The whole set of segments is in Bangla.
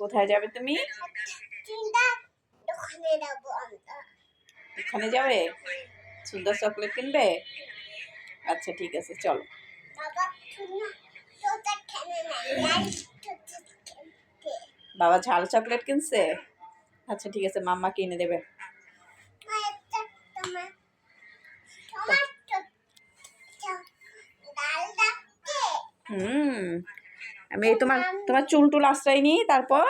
কোথায় যাবে তুমি? দোকানে যাব? সুন্দর চকলেট কিনবে? আচ্ছা ঠিক আছে, চলো। বাবা ঝাল চকলেট কিনছে? আচ্ছা ঠিক আছে, মাম্মা কিনে দেবে। হুম। আমি তোমার তোমার চুল টুল আশ্রয় নিই তারপর?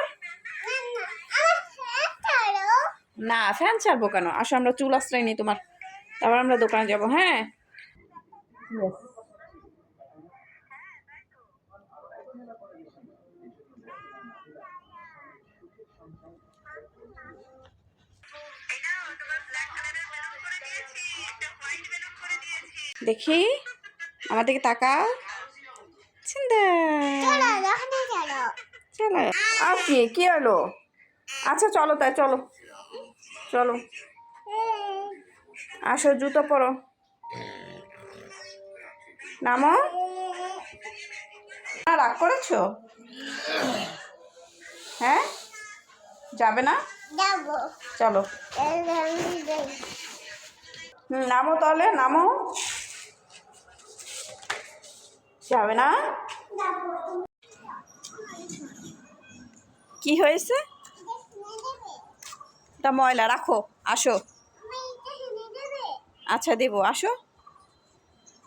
না ফ্যান ছাড়বো কেন? আসো আমরা চুল আশ্রয় নিই তোমার। তারপর আমরা দোকানে যাব হ্যাঁ? দেখি আমার দিকে তাকাও। সুন্দর চলো আর কি কি হলো? আচ্ছা চলো তাই চলো। চলো। আসো জুতো পরো। নামো। না, রাগ করেছ? হ্যাঁ? যাবে না? চলো। হুম নামো তাহলে নামো। যাবে না? কি হয়েছে? তা ময়লা, রাখো, আসো। আচ্ছা দেবো, আসো।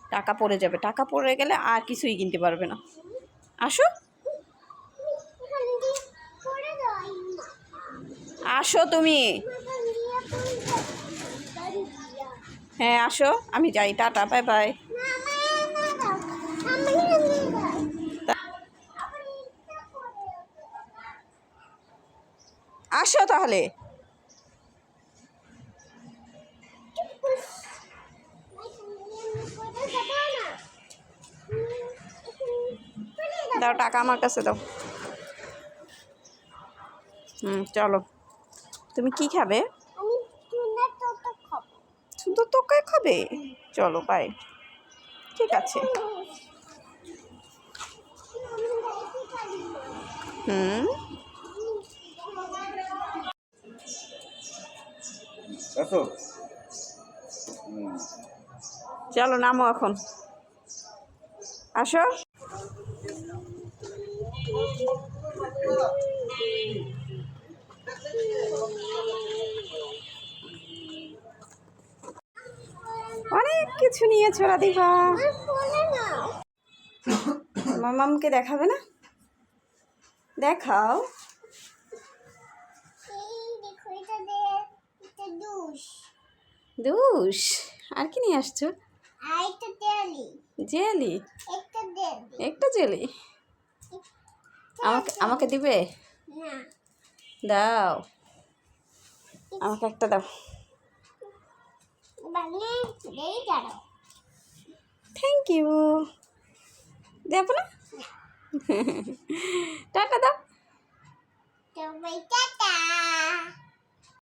টাকা পড়ে যাবে, টাকা পড়ে গেলে আর কিছুই কিনতে পারবে না। আসো। আসো তুমি। হ্যাঁ আসো। আমি যাই, টাটা, বাই বাই। আসো তাহলে। দাও টাকা আমার কাছে দাও। হুম, চলো। তুমি কি খাবে? সুন্দর তোকায় খাবে? চলো বাই ঠিক আছে হুম আসো হুম চলো নামো এখন। আসো। অনেক কিছু নিয়েছো রাধিকা মামামকে দেখাবে না? দেখাও। দুষ আর কি নিয়ে আসছো? জেলি একটা জেলি আমাকে আমাকে দিবে? দাও। আমাকে একটা দাও। থ্যাংক ইউ দেবো না। টাটা দাও টাটা